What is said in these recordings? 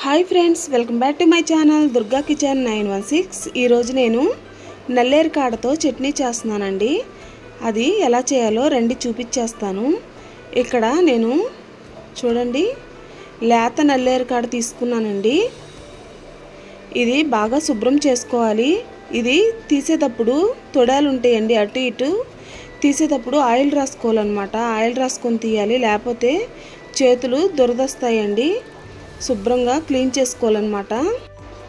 Hi friends welcome back to my channel Durga kitchen nine one six. ఈరోజు నేను నల్లేరు కాడతో చట్నీ చేస్తున్నానండి. అది ఎలా చేయాలో రండి చూపించేస్తాను ఇక్కడ నేను చూడండి లేత నల్లేరు కాడ తీసుకున్నానండి. ఇది బాగా శుభ్రం చేసుకోవాలి. ఇది తీసేటప్పుడు తొడాలు ఉంటాయండి అటు ఇటు. తీసేటప్పుడు ఆయిల్ రాసుకోవాలన్నమాట. ఆయిల్ రాసుకొని తీయాలి లేకపోతే చేతులు దురదొస్తాయండి. శుభ్రంగా క్లీన్ చేసుకోవాలన్నమాట.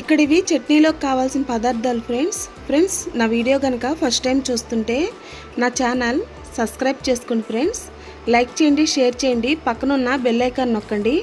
ఇక్కడ ఇవి చట్నీలోకి కావాల్సిన పదార్థాలు ఫ్రెండ్స్. ఫ్రెండ్స్ నా వీడియో కనుక ఫస్ట్ టైం చూస్తుంటే నా ఛానల్ సబ్స్క్రైబ్ చేసుకోండి ఫ్రెండ్స్. లైక్ చేయండి షేర్ చేయండి పక్కనున్న బెల్ ఐకాన్ నొక్కండి.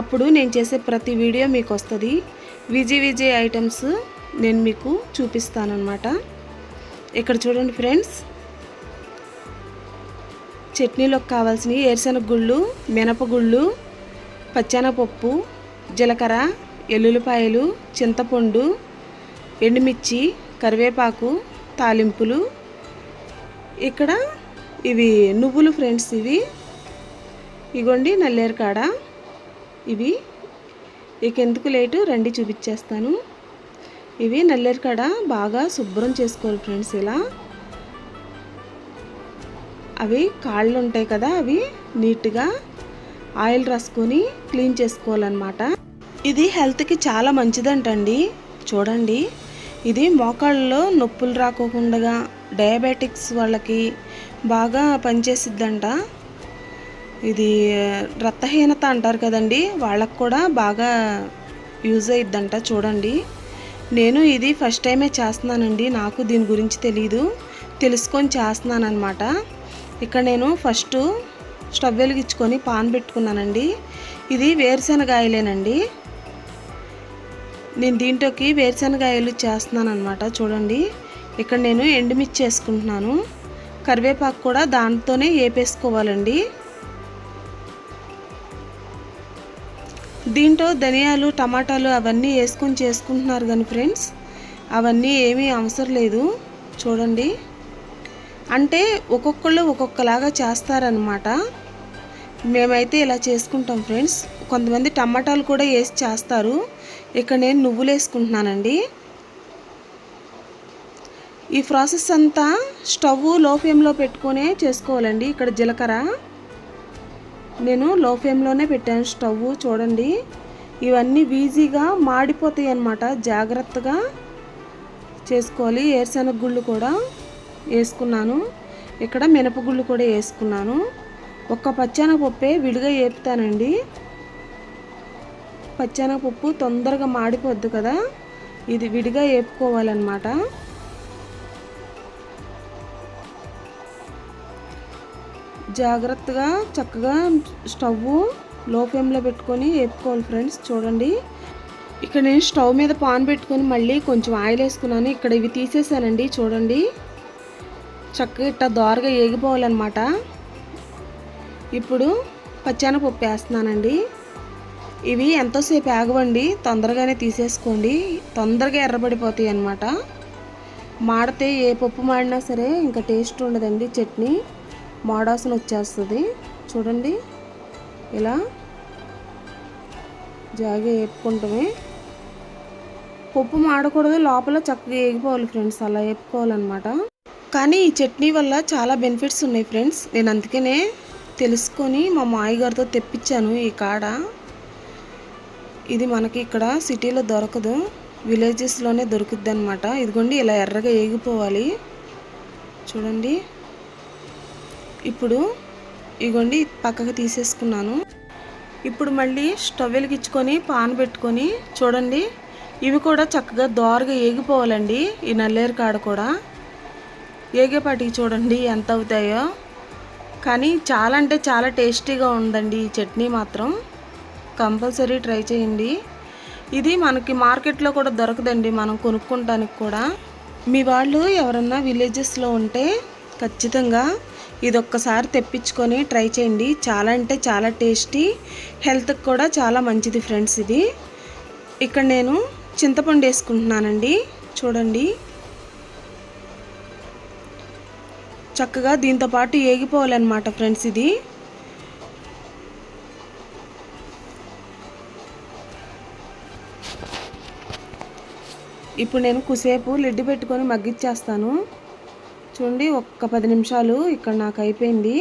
అప్పుడు నేను చేసే ప్రతి వీడియో మీకు వస్తుంది విజయ్ విజయ్ ఐటమ్స్ నేను మీకు చూపిస్తానన్నమాట. ఇక్కడ చూడండి ఫ్రెండ్స్. చట్నీలోకి కావాల్సినవి ఏరుశనగ గుళ్ళు మినపగుళ్ళు పచ్చెనపప్పు జీలకర్ర ఎల్లుల్లిపాయలు చింతపండు ఎండుమిర్చి కరివేపాకు తాలింపులు. ఇక్కడ ఇవి నువ్వులు ఫ్రెండ్స్ ఇవి. ఇగోండి నల్లేరు కాడ ఇవి. ఇక ఎందుకు లేటు? రండి చూపించేస్తాను. ఇవి నల్లేరు కాడ బాగా శుభ్రం చేసుకోవాలి ఫ్రెండ్స్ ఇలా. అవి కాళ్ళు ఉంటాయి కదా అవి నీట్గా. ఆయిల్ రాసుకొని క్లీన్ చేసుకోవాలన్నమాట. ఇది హెల్త్కి చాలా మంచిదంటండి. చూడండి. ఇది మోకాళ్ళలో నొప్పులు రాకోకుండా డయాబెటిక్స్ వాళ్ళకి బాగా పనిచేసిద్దంట. ఇది రక్తహీనత అంటారు కదండి. వాళ్ళకు కూడా బాగా యూజ్ అయ్యిద్దంట చూడండి. నేను ఇది ఫస్ట్ టైమే చేస్తున్నానండి. నాకు దీని గురించి తెలీదు. తెలుసుకొని చేస్తున్నాను ఇక్కడ నేను ఫస్ట్ స్టవ్ వెలిగించుకొని పాన్ పెట్టుకున్నానండి. ఇది వేరుశనగాయలేనండి. నేను దీంట్లోకి వేరుశనగాయలు చేస్తున్నాను అనమాట చూడండి. ఇక్కడ నేను ఎండుమిర్చి వేసుకుంటున్నాను కరివేపాకు కూడా దాంతోనే వేపేసుకోవాలండి దీంట్లో ధనియాలు టమాటాలు అవన్నీ వేసుకొని చేసుకుంటున్నారు కానీ ఫ్రెండ్స్ అవన్నీ ఏమీ అవసరం లేదు. చూడండి. అంటే ఒక్కొక్కళ్ళు ఒక్కొక్కలాగా చేస్తారనమాట మేమైతే ఇలా చేసుకుంటాం ఫ్రెండ్స్. కొంతమంది టమాటాలు కూడా వేసి చేస్తారు. ఇక్కడ నేను నువ్వులు వేసుకుంటున్నానండి. ఈ ప్రాసెస్ అంతా స్టవ్లో ఫ్లేమ్లో పెట్టుకొనే చేసుకోవాలండి. ఇక్కడ జీలకర్ర నేను లో ఫ్లేమ్లోనే పెట్టాను. స్టవ్ చూడండి. ఇవన్నీ ఈజీగా మాడిపోతాయి అన్నమాట. జాగ్రత్తగా చేసుకోవాలి. ఏరుశనగ గుళ్ళు కూడా వేసుకున్నాను. ఇక్కడ మినపగుళ్ళు కూడా వేసుకున్నాను. ఒక్క పచ్చనపప్పే విడిగా వేపుతానండి పచ్చెనగపప్పు తొందరగా మాడిపోద్దు కదా. ఇది విడిగా వేపుకోవాలన్నమాట జాగ్రత్తగా చక్కగా స్టవ్లో ఫ్లేమ్లో పెట్టుకొని వేపుకోవాలి ఫ్రెండ్స్ చూడండి. ఇక్కడ నేను స్టవ్ మీద పాన్ పెట్టుకొని మళ్ళీ కొంచెం ఆయిల్ వేసుకున్నాను. ఇక్కడ ఇవి తీసేసానండి చూడండి. చక్కగా ఇట్ట దోరగా ఏగిపోవాలన్నమాట. ఇప్పుడు పచ్చెనగపప్పు వేస్తున్నానండి. ఇవి ఎంతోసేపు ఆగవండి తొందరగానే తీసేసుకోండి. తొందరగా ఎర్రబడిపోతాయి అన్నమాట. మాడితే ఏ పప్పు మాడినా సరే ఇంకా టేస్ట్ ఉండదండి చట్నీ. మాడాసన వచ్చేస్తుంది. చూడండి. ఇలా జాగా వేపుకుంటమే. పప్పు మాడకూడదు లోపల చక్కగా వేగిపోవాలి ఫ్రెండ్స్ అలా వేపుకోవాలన్నమాట. కానీ ఈ చట్నీ వల్ల చాలా బెనిఫిట్స్ ఉన్నాయి ఫ్రెండ్స్. నేను అందుకనే తెలుసుకొని మా మాయగారితో తెప్పించాను ఈ కాడ. ఇది మనకి ఇక్కడ సిటీలో దొరకదు. విలేజెస్లోనే దొరుకుద్ది అనమాట ఇదిగోండి ఇలా ఎర్రగా ఏగిపోవాలి. చూడండి. ఇప్పుడు ఇగోండి పక్కకు తీసేసుకున్నాను. ఇప్పుడు మళ్ళీ స్టవ్ వెలిగించుకొని పాన్ పెట్టుకొని చూడండి. ఇవి కూడా చక్కగా దోరగా ఏగిపోవాలండి ఈ నల్లేరు కాడ కూడా. ఏగేపాటికి చూడండి ఎంత అవుతాయో కానీ చాలా అంటే చాలా టేస్టీగా ఉందండి ఈ చట్నీ మాత్రం. కంపల్సరీ ట్రై చేయండి. ఇది మనకి మార్కెట్లో కూడా దొరకదండి మనం కొనుక్కుంటానికి కూడా. మీ వాళ్ళు ఎవరన్నా విలేజెస్లో ఉంటే ఖచ్చితంగా ఇది ఒక్కసారి తెప్పించుకొని ట్రై చేయండి. చాలా అంటే చాలా టేస్టీ హెల్త్కి కూడా చాలా మంచిది ఫ్రెండ్స్ ఇది. ఇక్కడ నేను చింతపండు వేసుకుంటున్నానండి. చూడండి. చక్కగా దీంతో పాటు ఏగిపోవాలన్నమాట ఫ్రెండ్స్ ఇది. ఇప్పుడు నేను కుసేపు లిడ్డు పెట్టుకొని మగ్గిచ్చేస్తాను. చూడండి ఒక్క పది నిమిషాలు ఇక్కడ నాకు అయిపోయింది.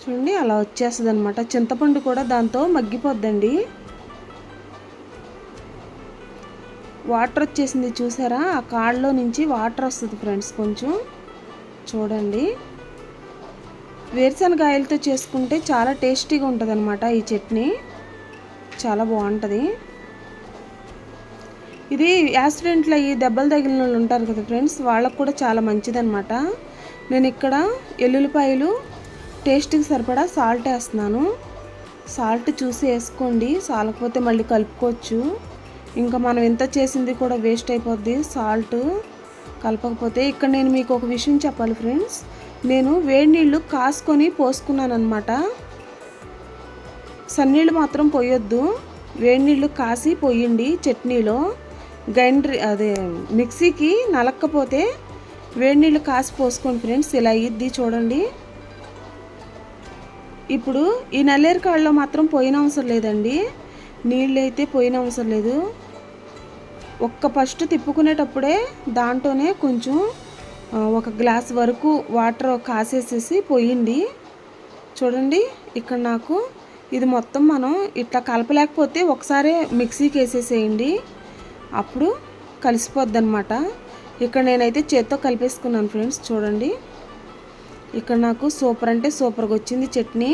చూడండి అలా వచ్చేస్తుంది అనమాట చింతపండు కూడా దాంతో మగ్గిపోద్దండి. వాటర్ వచ్చేసింది చూసారా? ఆ కాళ్ళలో నుంచి వాటర్ వస్తుంది ఫ్రెండ్స్ కొంచెం. చూడండి. వేరుశనగాయలతో చేసుకుంటే చాలా టేస్టీగా ఉంటుంది అనమాట ఈ చట్నీ. చాలా బాగుంటుంది. ఇది యాక్సిడెంట్లు అయ్యి దెబ్బలు తగిలిన వాళ్ళు ఉంటారు కదా ఫ్రెండ్స్ వాళ్ళకు కూడా చాలా మంచిదనమాట నేను ఇక్కడ ఎల్లుల్లిపాయలు టేస్ట్కి సరిపడా సాల్ట్ వేస్తున్నాను. సాల్ట్ చూసి వేసుకోండి సాలకపోతే మళ్ళీ కలుపుకోవచ్చు. ఇంకా మనం ఎంత చేసింది కూడా వేస్ట్ అయిపోద్ది సాల్ట్ కలపకపోతే. ఇక్కడ నేను మీకు ఒక విషయం చెప్పాలి ఫ్రెండ్స్ నేను వేడి నీళ్ళు కాసుకొని పోసుకున్నానమాట సన్నీళ్ళు మాత్రం పోయొద్దు వేడి నీళ్ళు కాసి పోయండి చట్నీలో. గ్రైండర్ అదే మిక్సీకి నలక్కపోతే వేడి నీళ్ళు కాసి పోసుకోండి ఫ్రెండ్స్ ఇలా ఇద్ది చూడండి. ఇప్పుడు ఈ నల్లేరు మాత్రం పోయిన అవసరం లేదండి. నీళ్ళు అయితే పోయిన అవసరం లేదు. ఒక్క ఫస్ట్ తిప్పుకునేటప్పుడే దాంట్లోనే కొంచెం ఒక గ్లాస్ వరకు వాటర్ కాసేసేసి పోయింది చూడండి ఇక్కడ నాకు ఇది మొత్తం మనం ఇట్లా కలపలేకపోతే ఒకసారి మిక్సీకి వేసేసేయండి. అప్పుడు కలిసిపోద్ది అనమాట ఇక్కడ నేనైతే చేత్తో కలిపేసుకున్నాను ఫ్రెండ్స్ చూడండి. ఇక్కడ నాకు సూపర్ అంటే సూపర్గా వచ్చింది చట్నీ.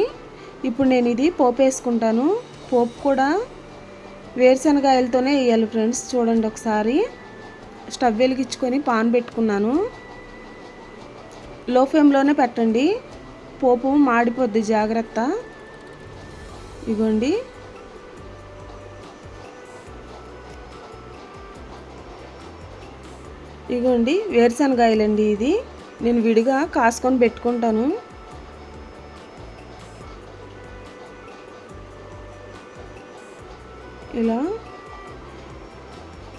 ఇప్పుడు నేను ఇది పోపు వేసుకుంటాను. పోపు కూడా వేరుశనగాయలతోనే వేయాలి ఫ్రెండ్స్ చూడండి ఒకసారి. స్టవ్ వెలిగించుకొని పాన్ పెట్టుకున్నాను. లో ఫ్లేమ్లోనే పెట్టండి. పోపు మాడిపోద్ది జాగ్రత్త. ఇగోండి. ఇగోండి వేరుశనగాయలండి ఇది. నేను విడిగా కాసుకొని పెట్టుకుంటాను. ఇలా.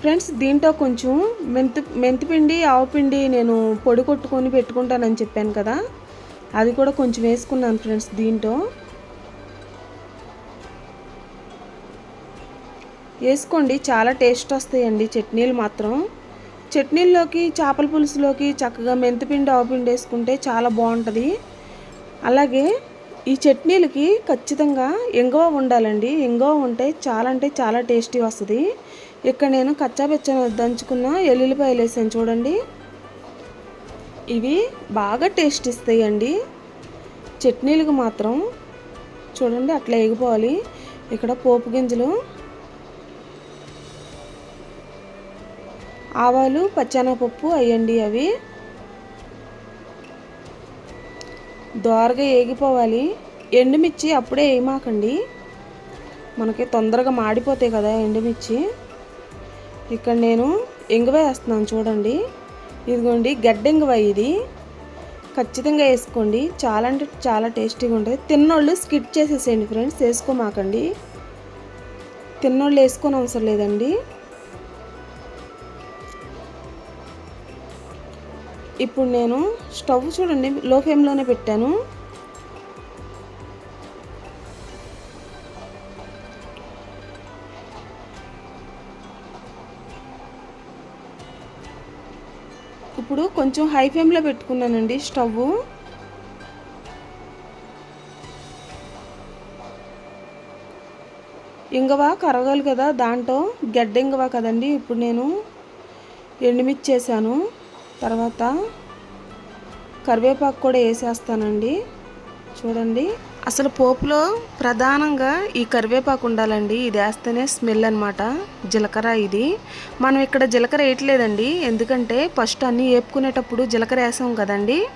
ఫ్రెండ్స్ దీంట్లో కొంచెం మెంతు మెంతిపిండి ఆవుపిండి నేను పొడి కొట్టుకొని పెట్టుకుంటానని చెప్పాను కదా. అది కూడా కొంచెం వేసుకున్నాను ఫ్రెండ్స్ దీంట్లో. వేసుకోండి చాలా టేస్ట్ వస్తాయండి చట్నీలు మాత్రం. చట్నీల్లోకి చేపల పులుసులోకి చక్కగా మెంతిపిండి ఆవుపిండి వేసుకుంటే చాలా బాగుంటుంది. అలాగే ఈ చట్నీలకి ఖచ్చితంగా ఎంగవ ఉండాలండి. ఇంగువ ఉంటే చాలా అంటే చాలా టేస్టీ వస్తుంది. ఇక్కడ నేను కచ్చాబెచ్చన దంచుకున్న ఎల్లుల్లిపాయలు వేసాను చూడండి. ఇవి బాగా టేస్ట్ ఇస్తాయండి. చట్నీలకు మాత్రం చూడండి అట్లా ఎగిపోవాలి. ఇక్కడ పోపు గింజలు ఆవాలు పచ్చెనగపప్పు అయ్యండి అవి. దోరగా ఏగిపోవాలి. ఎండుమిర్చి అప్పుడే వేయమాకండి మనకి తొందరగా మాడిపోతాయి కదా ఎండుమిర్చి. ఇక్కడ నేను ఎంగువ వేస్తున్నాను చూడండి. ఇదిగోండి గడ్డెంగువ ఇది. ఖచ్చితంగా వేసుకోండి. చాలా అంటే చాలా టేస్టీగా ఉంటుంది. తిన్నోళ్ళు స్కిట్ చేసేసేయండి ఫ్రెండ్స్ వేసుకోమాకండి. తిన్నోళ్ళు వేసుకొని అవసరం లేదండి. ఇప్పుడు నేను స్టవ్ చూడండి లో ఫ్లేమ్లోనే పెట్టాను. ఇప్పుడు కొంచెం హై ఫ్లేమ్లో పెట్టుకున్నానండి స్టవ్. ఇంగవా కరగాలి కదా దాంట్లో గడ్డ ఇంగవా కదండి ఇప్పుడు నేను ఎండుమిర్చి చేశాను. తర్వాత కరివేపాకు కూడా వేసేస్తానండి. చూడండి. అసలు పోపులో ప్రధానంగా ఈ కరివేపాకు ఉండాలండి. ఇది వేస్తేనే స్మెల్ అనమాట జీలకర్ర ఇది. మనం ఇక్కడ జీలకర్ర వేయట్లేదండి. ఎందుకంటే ఫస్ట్ అన్నీ వేపుకునేటప్పుడు జీలకర్ర వేసాం కదండి.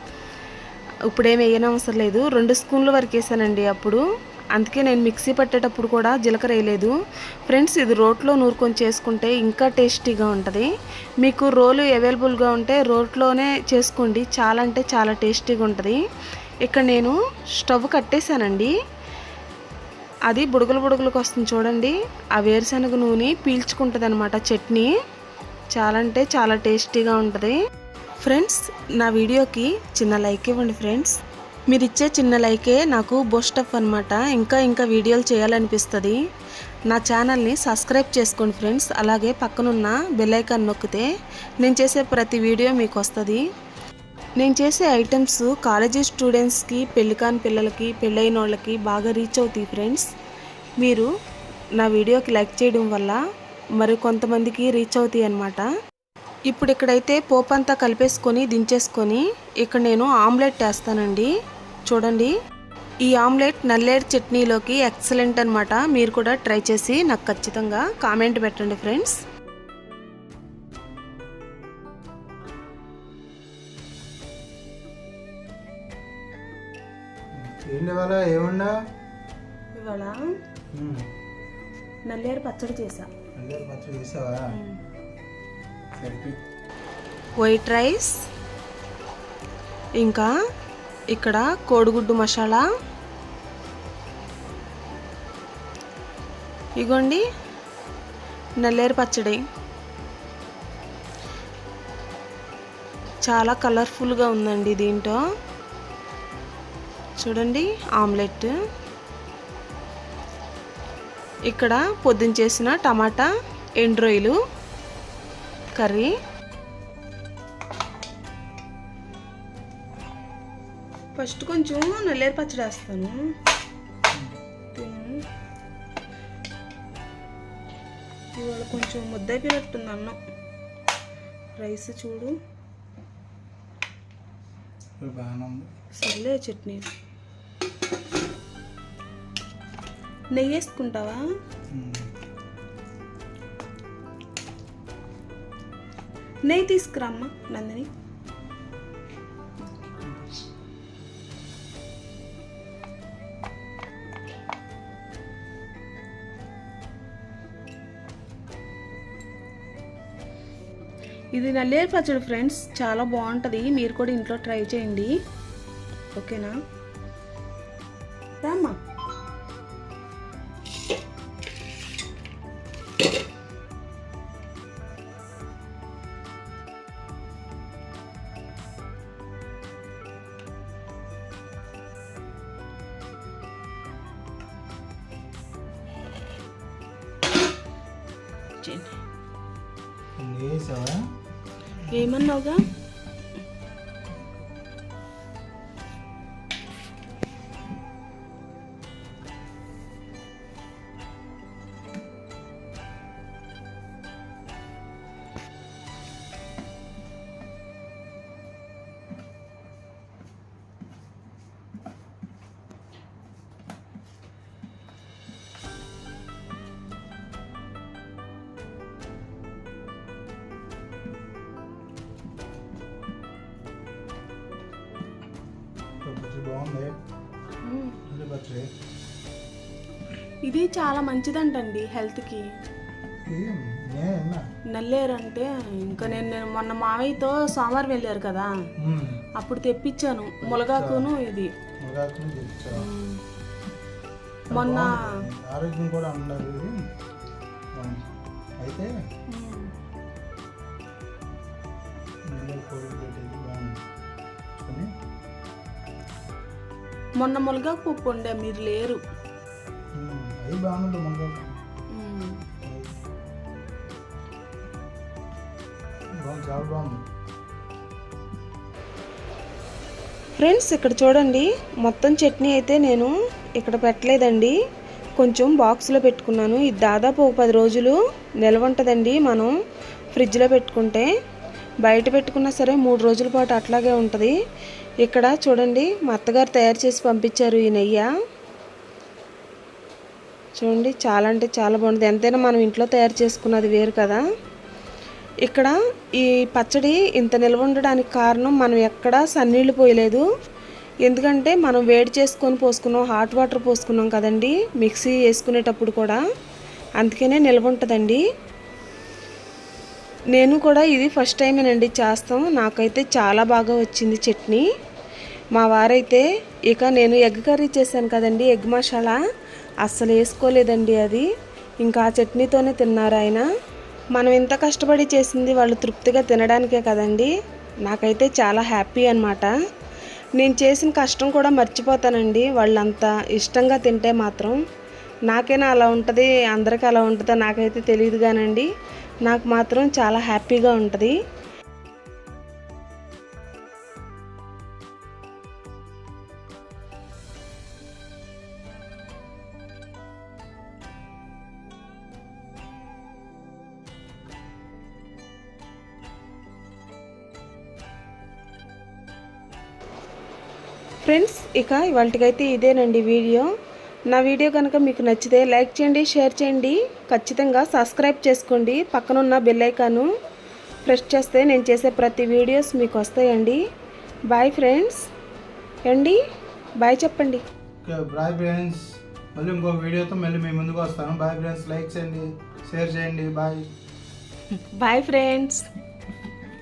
ఇప్పుడు ఏమి వేయనవసరం లేదు. రెండు స్పూన్ల వరకు వేసానండి అప్పుడు. అందుకే నేను మిక్సీ పట్టేటప్పుడు కూడా జీలకర్ర వేయలేదు. ఫ్రెండ్స్ ఇది రోట్లో నూరుకొని చేసుకుంటే ఇంకా టేస్టీగా ఉంటుంది. మీకు రోలు అవైలబుల్గా ఉంటే రోట్లోనే చేసుకోండి. చాలా అంటే చాలా టేస్టీగా ఉంటుంది. ఇక్కడ నేను స్టవ్ కట్టేశానండి. అది బుడగలు బుడగలకు వస్తుంది చూడండి. ఆ వేరుశనగ నూనె పీల్చుకుంటుంది అనమాట చట్నీ. చాలా అంటే చాలా టేస్టీగా ఉంటుంది. ఫ్రెండ్స్ నా వీడియోకి చిన్న లైక్ ఇవ్వండి ఫ్రెండ్స్. మీరు ఇచ్చే చిన్న లైకే నాకు బోస్టఫ్ అనమాట ఇంకా ఇంకా వీడియోలు చేయాలనిపిస్తుంది. నా ఛానల్ని సబ్స్క్రైబ్ చేసుకోండి ఫ్రెండ్స్. అలాగే పక్కనున్న బెల్లైకాన్ నొక్కితే నేను చేసే ప్రతి వీడియో మీకు వస్తుంది నేను చేసే ఐటమ్స్ కాలేజీ స్టూడెంట్స్కి పెళ్ళికాని పిల్లలకి పెళ్ళైన వాళ్ళకి బాగా రీచ్ అవుతాయి ఫ్రెండ్స్. మీరు నా వీడియోకి లైక్ చేయడం వల్ల మరి కొంతమందికి రీచ్ అవుతాయి అన్నమాట. ఇప్పుడు ఇక్కడైతే పోపు అంతా కలిపేసుకొని దించేసుకొని ఇక్కడ నేను ఆమ్లెట్ వేస్తానండి. చూడండి. ఈ ఆమ్లెట్ నల్లేరు చట్నీలోకి ఎక్సలెంట్ అనమాట మీరు కూడా ట్రై చేసి నాకు ఖచ్చితంగా కామెంట్ పెట్టండి ఫ్రెండ్స్. ఏముండా ఇవాళ? నల్లేరు పచ్చడి చేసా అందరు పచ్చడి చేసావా సరిపి. White rice. ఇంకా ఇక్కడ కోడిగుడ్డు మసాలా. ఇగోండి నల్లేరు పచ్చడి. చాలా కలర్ఫుల్గా ఉందండి దీంట్లో. చూడండి ఆమ్లెట్. ఇక్కడ పొద్దున చేసిన టమాటా ఎండ్రోయిలు కర్రీ. ఫస్ట్ కొంచెం నల్లేరు పచ్చడి వేస్తాను. తిను. ఇవాళ కొంచెం ముద్దైపోయినట్టుంది అన్నం. రైస్ చూడు. సర్లే చట్నీ. నెయ్యి వేసుకుంటావా. నెయ్యి తీసుకురామ్మా నందిని. ఇది నల్లేరు పచ్చడి ఫ్రెండ్స్. చాలా బాగుంటుంది. మీరు కూడా ఇంట్లో ట్రై చేయండి. ఓకేనా? రామ్మా. చేయండి. ఏమన్నావుగా? బాగుంది. ఇది చాలా మంచిదంటండి హెల్త్కి. నల్లేరు అంటే ఇంకా నేను నేను మొన్న మావయ్యతో సోమవారం వెళ్ళారు కదా. అప్పుడు తెప్పించాను. ములగాకును ఇది. మొన్న. ఆరోగ్యం కూడా. అయితే మొన్న ములగాకు పప్పు ఉండే మీరు లేరు. మునగాకు ఫ్రెండ్స్ ఇక్కడ చూడండి మొత్తం చట్నీ అయితే నేను ఇక్కడ పెట్టలేదండి. కొంచెం బాక్స్లో పెట్టుకున్నాను. ఇది దాదాపు ఒక పది రోజులు నిల్వ ఉంటుందండి మనం ఫ్రిడ్జ్లో పెట్టుకుంటే. బయట పెట్టుకున్నా సరే మూడు రోజుల పాటు అట్లాగే ఉంటుంది. ఇక్కడ చూడండి మా అత్తగారు తయారు చేసి పంపించారు ఈ నెయ్యి. చూడండి చాలా అంటే చాలా బాగుంటుంది ఎంతైనా మనం ఇంట్లో తయారు చేసుకున్నది వేరు కదా. ఇక్కడ ఈ పచ్చడి ఇంత నిల్వ ఉండడానికి కారణం మనం ఎక్కడా సన్నీళ్ళు పోయలేదు. ఎందుకంటే మనం వేడి చేసుకొని పోసుకున్నాం హాట్ వాటర్ పోసుకున్నాం కదండి మిక్సీ వేసుకునేటప్పుడు కూడా. అందుకనే నిల్వ ఉంటుందండి. నేను కూడా ఇది ఫస్ట్ టైమేనండి చేస్తాం. నాకైతే చాలా బాగా వచ్చింది చట్నీ. మా వారైతే ఇక నేను ఎగ్ కర్రీ చేశాను కదండి ఎగ్ మసాలా. అస్సలు వేసుకోలేదండి అది. ఇంకా ఆ చట్నీతోనే తిన్నారు ఆయన. మనం ఇంత కష్టపడి చేసింది వాళ్ళు తృప్తిగా తినడానికే కదండి. నాకైతే చాలా హ్యాపీ అన్నమాట. నేను చేసిన కష్టం కూడా మర్చిపోతానండి. వాళ్ళంతా ఇష్టంగా తింటే మాత్రం నాకైనా అలా ఉంటుంది అందరికీ అలా ఉంటుందో నాకైతే తెలియదు కానండి. నాకు మాత్రం చాలా హ్యాపీగా ఉంటుంది. ఫ్రెండ్స్ ఇక ఇవాళకైతే ఇదేనండి వీడియో. నా వీడియో కనుక మీకు నచ్చితే లైక్ చేయండి షేర్ చేయండి. ఖచ్చితంగా సబ్స్క్రైబ్ చేసుకోండి. పక్కనున్న బెల్ ఐకాను ప్రెస్ చేస్తే నేను చేసే ప్రతి వీడియోస్ మీకు వస్తాయండి. బాయ్ ఫ్రెండ్స్ అండి బాయ్ చెప్పండి. బాయ్ ఫ్రెండ్స్ మళ్ళీ ఇంకో వీడియోతో మళ్ళీ మీ ముందుకు వస్తాను. బాయ్ ఫ్రెండ్స్ లైక్ చేయండి షేర్ చేయండి. Bye bye friends